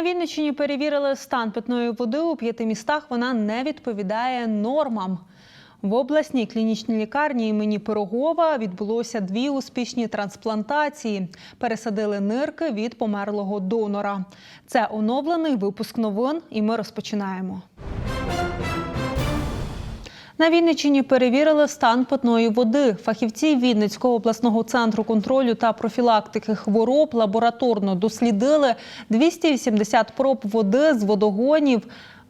На Вінниччині перевірили стан питної води у п'яти містах. Вона не відповідає нормам. В обласній клінічній лікарні імені Пирогова відбулося дві успішні трансплантації. Пересадили нирки від померлого донора. Це оновлений випуск новин, і ми розпочинаємо. На Вінниччині перевірили стан питної води. Фахівці Вінницького обласного центру контролю та профілактики хвороб лабораторно дослідили 280 проб води з водогонів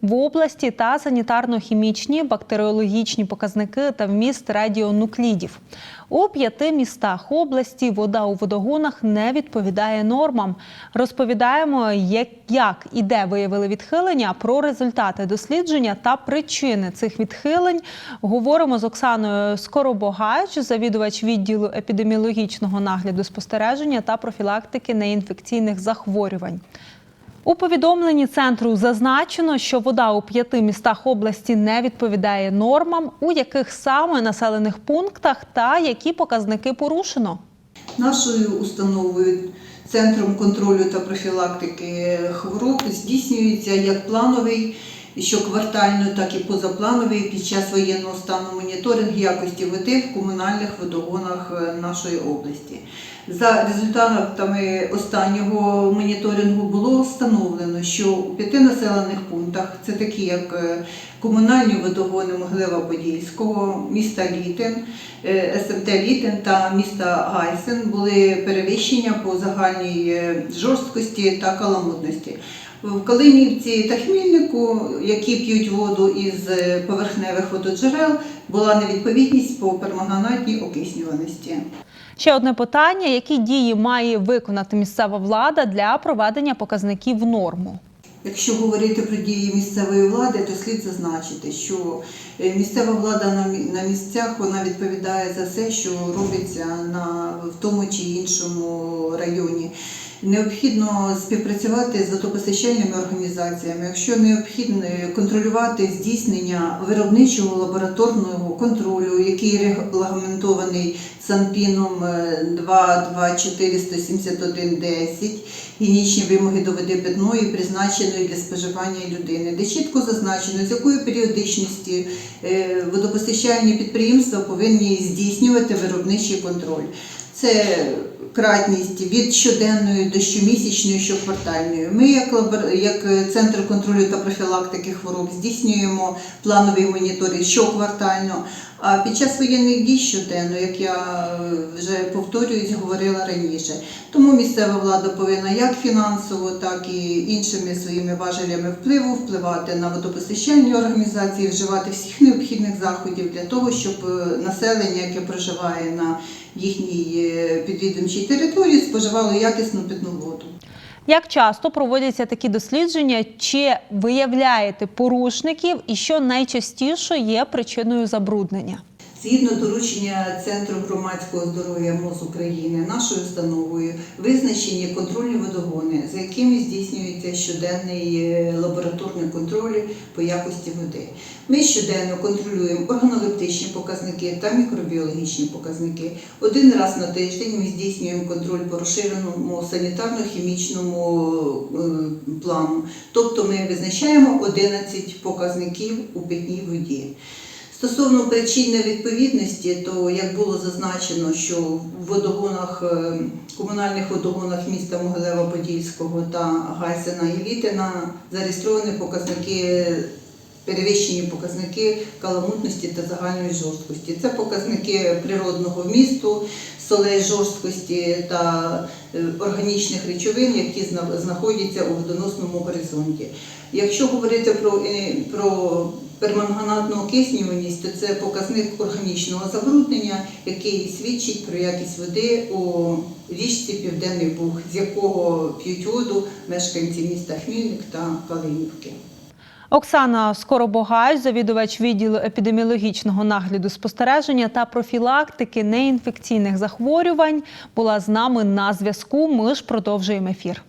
в області та санітарно-хімічні, бактеріологічні показники та вміст радіонуклідів. У п'яти містах області вода у водогонах не відповідає нормам. Розповідаємо, як, як і де виявили відхилення, про результати дослідження та причини цих відхилень. Говоримо з Оксаною Скоробогач, завідувач відділу епідеміологічного нагляду спостереження та профілактики неінфекційних захворювань. У повідомленні центру зазначено, що вода у п'яти містах області не відповідає нормам, у яких саме населених пунктах та які показники порушено. Нашою установою, центром контролю та профілактики хвороб здійснюється як плановий, щоквартально, так і позаплановий під час воєнного стану моніторинг якості води в комунальних водогонах е, нашої області. За результатами останнього моніторингу було встановлено, що у п'яти населених пунктах, це такі як е, комунальні водогони Могилева-Подільського, міста Літин, е, СМТ Літин та міста Гайсен, були перевищення по загальній жорсткості та каламутності. В Калинівці та Хмільнику, які п'ють воду із е, поверхневих вододжерел, була невідповідність по перманганатній окиснюваності. Ще одне питання: які дії має виконати місцева влада для проведення показників в норму? Якщо говорити про дії місцевої влади, то слід зазначити, що е, місцева влада на на місцях вона відповідає за все, що робиться на в тому чи іншому районі. Необхідно співпрацювати з водопостачальними організаціями, якщо необхідно контролювати здійснення виробничого лабораторного контролю, який регламентований Санпіном е, 2247110, гігієнічні вимоги до води питної, призначеної для споживання людини, де чітко зазначено, з якої періодичності е, водопостачальні підприємства повинні здійснювати виробничий контроль. Це кратність від щоденної до щомісячної, щоквартальної. Ми, як, лабор- як е, центр контролю та профілактики хвороб, здійснюємо плановий моніторинг щоквартально. А під час воєнних дій щоденно, як я е, вже повторююсь, говорила раніше. Тому місцева влада повинна як фінансово, так і іншими своїми важелями впливу впливати на водопостачальні організації, вживати всіх необхідних заходів для того, щоб е, населення, яке проживає на їхній е, підвідомчій території, споживало якісну питну воду. Як часто проводяться такі дослідження? Чи виявляєте порушників, і що найчастіше є причиною забруднення? Згідно доручення Центру громадського здоров'я МОЗ України, нашою установою визначені контрольні водогони, за якими здійснюється щоденний е, лабораторний контроль по якості води. Ми щоденно контролюємо органолептичні показники та мікробіологічні показники. Один раз на тиждень ми здійснюємо контроль по розширеному санітарно-хімічному е, плану. Тобто ми визначаємо 11 показників у питній воді. Стосовно причин невідповідності, то як було зазначено, що в водогонах, е, комунальних водогонах міста Могилева-Подільського та Гайсена і Літина зареєстровані показники, перевищені показники каламутності та загальної жорсткості. Це показники природного вмісту, солей жорсткості та е, органічних речовин, які знаходяться у водоносному горизонті. Якщо говорити про, е, про перманганатну окиснюваність, то це показник органічного забруднення, який свідчить про якість води у річці Південний Буг, з якого п'ють воду мешканці міста Хмільник та Калинівки. Оксана Скоробогай, завідувач відділу епідеміологічного нагляду спостереження та профілактики неінфекційних захворювань, була з нами на зв'язку. Ми ж продовжуємо ефір.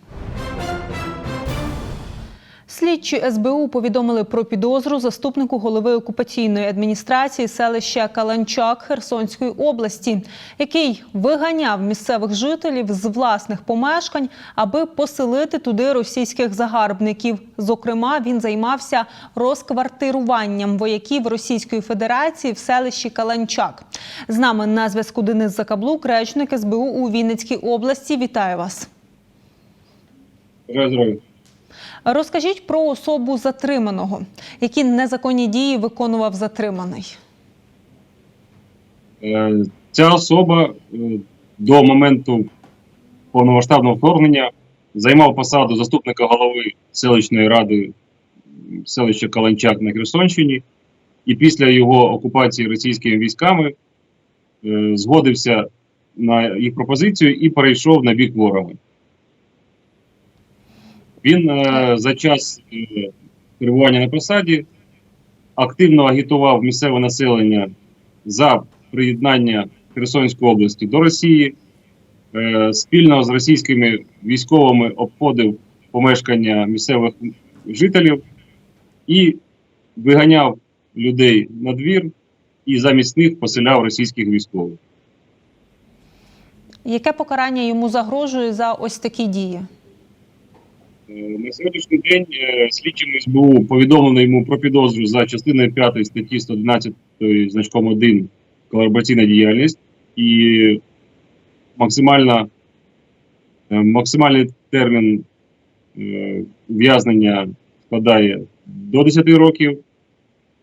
Слідчі СБУ повідомили про підозру заступнику голови окупаційної адміністрації селища Каланчак Херсонської області, який виганяв місцевих жителів з власних помешкань, аби поселити туди російських загарбників. Зокрема, він займався розквартируванням вояків Російської Федерації в селищі Каланчак. З нами на зв'язку Денис Закаблук, речник СБУ у Вінницькій області. Вітаю вас. Здоров'я. Розкажіть про особу затриманого, які незаконні дії виконував затриманий. Е, Ця особа е, до моменту повномасштабного вторгнення займав посаду заступника голови селищної ради селища Каланчак на Херсонщині, і після його окупації російськими військами е, згодився на їх пропозицію і перейшов на бік ворога. Він е, за час е, перебування на посаді активно агітував місцеве населення за приєднання Херсонської області до Росії, е, спільно з російськими військовими обходив помешкання місцевих жителів і виганяв людей на двір і замість них поселяв російських військових. Яке покарання йому загрожує за ось такі дії? Е, На сьогоднішній день е, слідчим СБУ повідомлено йому про підозру за частиною 5 статті 111 значком 1 колабораційна діяльність і максимальна, е, максимальний термін ув'язнення складає до 10 років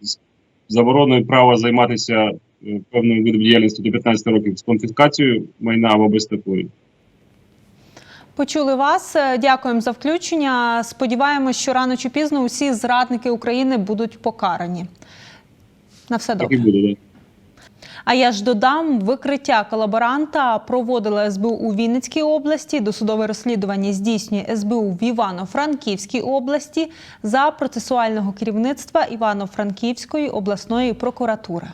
з забороною права займатися певним видом діяльності до 15 років з конфіскацією майна або без такої. Почули вас. Е, Дякуємо за включення. Сподіваємось, що рано чи пізно усі зрадники України будуть покарані. На все добре. буде. А я ж додам, викриття колаборанта проводила СБУ у Вінницькій області. Досудове розслідування здійснює СБУ в Івано-Франківській області за процесуального керівництва Івано-Франківської обласної прокуратури.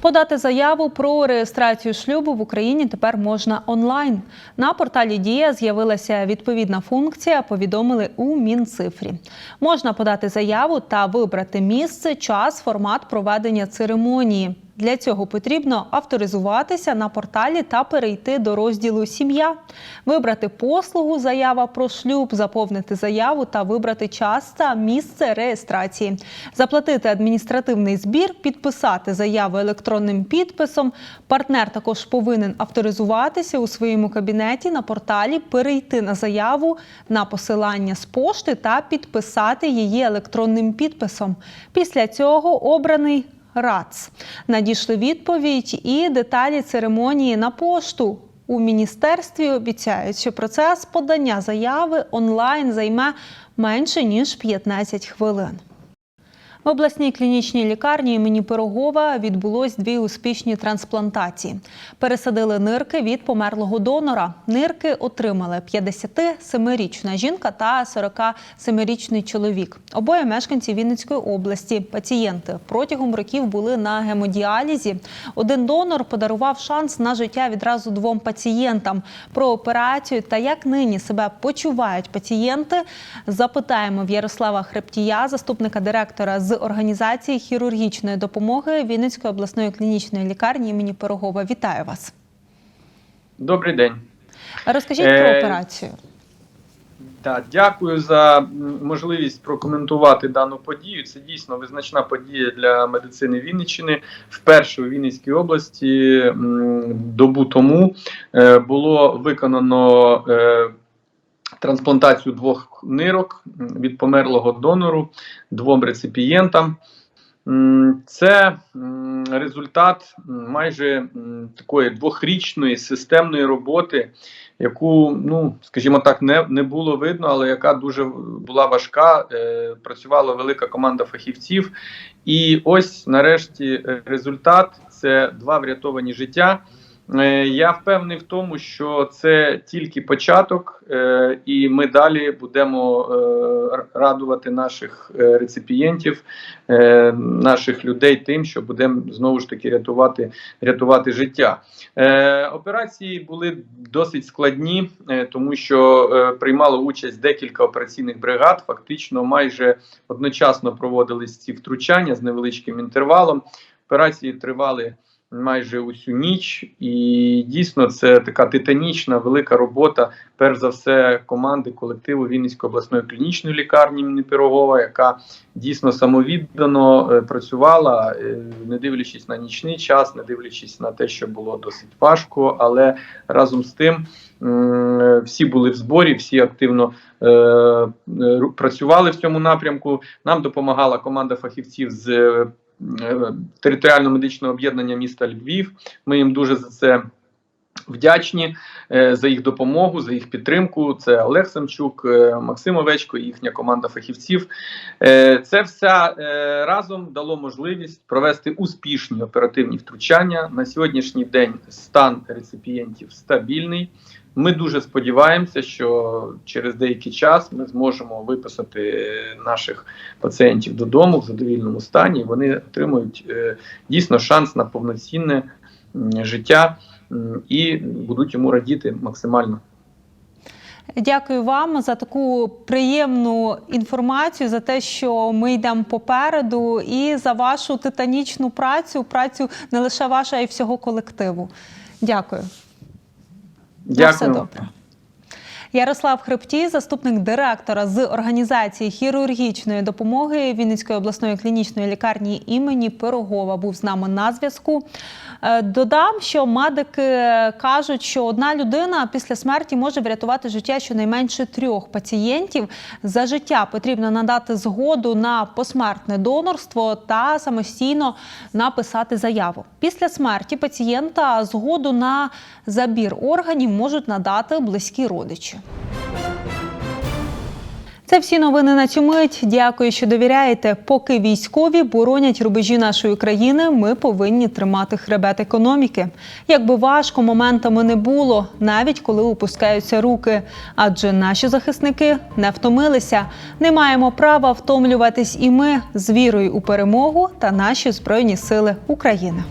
Подати заяву про реєстрацію шлюбу в Україні тепер можна онлайн. На порталі Дія з'явилася відповідна функція. Повідомили у Мінцифрі. Можна подати заяву та вибрати місце, час, формат проведення церемонії. Для цього потрібно авторизуватися на порталі та перейти до розділу Сім'я, вибрати послугу Заява про шлюб, заповнити заяву та вибрати час та місце реєстрації, заплатити адміністративний збір, підписати заяву електронним підписом. Партнер також повинен авторизуватися у своєму кабінеті на порталі, перейти на заяву на посилання з пошти та підписати її електронним підписом. Після цього обраний РАЦ. Надійшли відповідь і деталі церемонії на пошту. У міністерстві обіцяють, що процес подання заяви онлайн займе менше ніж 15 хвилин. В обласній клінічній лікарні імені Пирогова відбулось дві успішні трансплантації. Пересадили нирки від померлого донора. Нирки отримали 57-річна жінка та 47-річний чоловік. Обоє мешканці Вінницької області. Пацієнти протягом років були на гемодіалізі. Один донор подарував шанс на життя відразу двом пацієнтам. Про операцію та як нині себе почувають пацієнти. Запитаємо в Ярослава Хрептія, заступника директора з організації хірургічної допомоги Вінницької обласної клінічної лікарні імені Пирогова. Вітаю вас. Добрий день. Розкажіть про Е, операцію. Так, дякую за можливість прокоментувати дану подію. Це дійсно визначна подія для медицини Вінниччини. Вперше у Вінницькій області добу тому е, було виконано е, трансплантацію двох нирок від померлого донору двом реципієнтам. Це результат майже такої двохрічної системної роботи, яку, ну скажімо так, не, не було видно, але яка дуже була важка. Е, працювала велика команда фахівців. І ось нарешті результат це два врятовані життя. Е, Я впевнений в тому, що це тільки початок, е, і ми далі будемо е, радувати наших реципієнтів, наших людей тим, що будемо знову ж таки рятувати, рятувати життя. Операції були досить складні, тому що приймало участь декілька операційних бригад. Фактично, майже одночасно проводились ці втручання з невеличким інтервалом. Операції тривали майже усю ніч, і дійсно це така титанічна велика робота. Перш за все, команди колективу Вінницької обласної клінічної лікарні імені Пирогова, яка дійсно самовіддано е, працювала, е, не дивлячись на нічний час, не дивлячись на те, що було досить важко, але разом з тим. Всі були в зборі, всі активно е, е, працювали в цьому напрямку. Нам допомагала команда фахівців з е, територіально-медичного об'єднання міста Львів. Ми їм дуже за це вдячні е, за їх допомогу, за їх підтримку. Це Олег Самчук, е, Максим Овечко, їхня команда фахівців. Е, Це все разом дало можливість провести успішні оперативні втручання. На сьогоднішній день стан реципієнтів стабільний. Ми дуже сподіваємося, що через деякий час ми зможемо виписати наших пацієнтів додому в задовільному стані. і Вони отримують дійсно шанс на повноцінне життя і будуть йому радіти максимально. Дякую вам за таку приємну інформацію, за те, що ми йдемо попереду, і за вашу титанічну працю, працю не лише ваша, а й всього колективу. Дякую. На все добре. Ярослав Хребтій, заступник директора з організації хірургічної допомоги Вінницької обласної клінічної лікарні імені Пирогова, був з нами на зв'язку. Е, Додам, що медики кажуть, що одна людина після смерті може врятувати життя щонайменше трьох пацієнтів. За життя потрібно надати згоду на посмертне донорство та самостійно написати заяву. Після смерті пацієнта згоду на забір органів можуть надати близькі родичі. Це всі новини на цю мить. Дякую, що довіряєте. Поки військові боронять рубежі нашої країни, ми повинні тримати хребет економіки. Якби важко моментами не було, навіть коли опускаються руки. Адже наші захисники не втомилися. Не маємо права втомлюватись і ми з вірою у перемогу та наші збройні сили України.